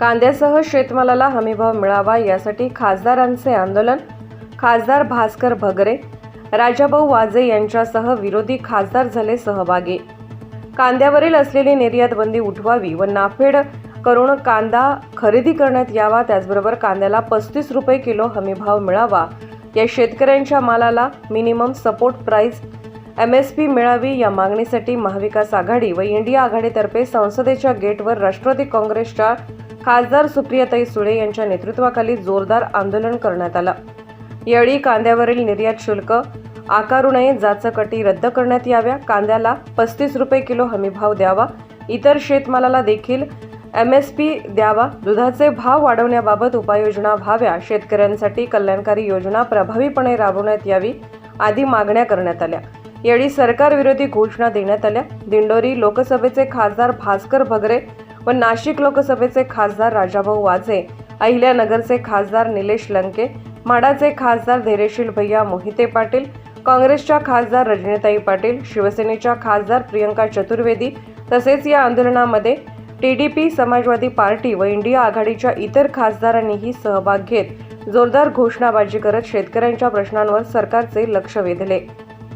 कांद्यासह शेतमालाला हमीभाव मिळावा यासाठी खासदारांचे आंदोलन. खासदार भास्कर भगरे राजाभाऊ वाजे यांच्यासह विरोधी खासदार झाले सहभागी. कांद्यावरील असलेली निर्यात बंदी उठवावी व नाफेड करून कांदा खरेदी करण्यात यावा त्याचबरोबर कांद्याला पस्तीस रुपये किलो हमीभाव मिळावा. या शेतकऱ्यांच्या मालाला minimum support price M S P मिळावी या मागणीसाठी महाविकास आघाडी व इंडिया आघाडीतर्फे संसदेच्या गेटवर राष्ट्रवादी काँग्रेसच्या खासदार सुप्रियाताई सुळे यांच्या नेतृत्वाखाली जोरदार आंदोलन करण्यात आलं. यावेळी कांद्यावरील निर्यात शुल्क आकारू नये जाचकटी रद्द करण्यात याव्या कांद्याला पस्तीस रुपये किलो हमीभाव द्यावा इतर शेतमालाला देखील एम एस पी द्यावा दुधाचे भाव वाढवण्याबाबत उपाययोजना व्हाव्या शेतकऱ्यांसाठी कल्याणकारी योजना प्रभावीपणे राबवण्यात यावी आदी मागण्या करण्यात आल्या. यावेळी सरकारविरोधी घोषणा देण्यात आल्या. दिंडोरी लोकसभेचे खासदार भास्कर भगरे व नाशिक लोकसभेचे खासदार राजाभाऊ वाजे अहिल्यानगरचे खासदार निलेश लंके माडाचे खासदार धैर्यशील भैया मोहिते पाटील काँग्रेसच्या खासदार रजनीताई पाटील शिवसेनेच्या खासदार प्रियंका चतुर्वेदी तसेच या आंदोलनामध्ये T D P Samajwadi party व इंडिया आघाडीच्या इतर खासदारांनीही सहभाग घेत जोरदार घोषणाबाजी करत शेतकऱ्यांच्या प्रश्नांवर सरकारचे लक्ष वेधले.